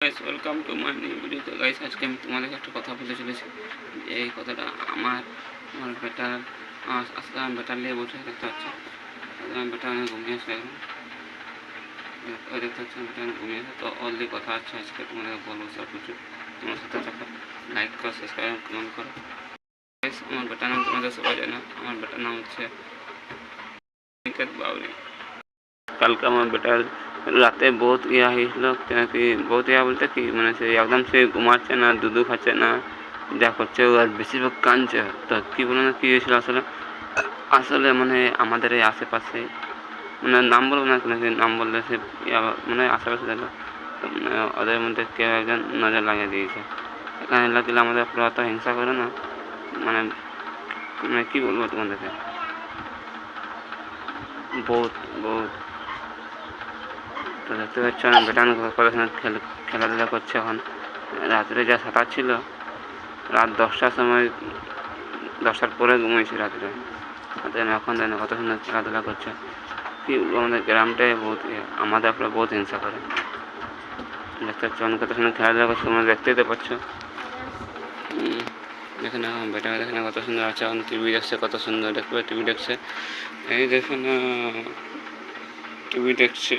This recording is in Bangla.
guys welcome to my new video তো গাইস আজকে আমি তোমাদের একটা কথা বলতে চলেছি যে এই কথাটা আমার আমার বেটার আজ- আজকে আমি বেটার নিয়ে বসে দেখতে পাচ্ছি আজকে আমি বেটার নিয়ে ঘুমিয়ে আসলে এখন ওই দেখতে পাচ্ছি আমি বেটার ঘুমিয়ে আসে তো অলরেডি কথা আছে আজকে তোমাদের বলবো সব কিছু তোমার সাথে থাকো লাইক করো সাবস্ক্রাইব কমেন্ট করো গাইস আমার বেটার নাম তোমাদের সবাই জানো আমার বেটার নাম হচ্ছে নিকেত বাউরি কালকে আমার বেটার রাতে বহুত ইয়া হয়েছিল কি বহুত ইয়া বলতে কি মানে সে একদম সে ঘুমাচ্ছে না, দুধু খাচ্ছে না, যা করছে ও আর বেশিরভাগ কাঁদছে। তো কী বলো না, কী হয়েছিল আসলে? আসলে মানে আমাদের এই আশেপাশে মানে নাম বলব না কিন্তু নাম বললে সে মানে আশেপাশে দেখল তো মানে ওদের মধ্যে কেউ একজন নজর লাগিয়ে দিয়েছে। এখানে লাগলে আমাদের পুরো অত হিংসা করে না মানে মানে কী বলব তোমাদেরকে? বহুত বহুত। তো দেখতে পাচ্ছ আমি বেটান কলের খেল খেলাধুলা করছে এখন। রাত্রে যা সাঁতার ছিল রাত দশটার সময় দশটার পরে ঘুমিয়েছি রাত্রে। এখন দেন কত সুন্দর খেলাধুলা করছে। কি আমাদের গ্রামটাই বহুত আমাদের আপনার বহুত হিংসা করে। দেখতে পাচ্ছ আমি কত সুন্দর খেলাধুলা করছে তোমরা দেখতেই তো পাচ্ছ। উম, দেখে না বেটা দেখে না কত সুন্দর আছে এখন টিভি দেখছে কত সুন্দর। দেখবে টিভি দেখছে। এই দেখে না টিভি দেখছে।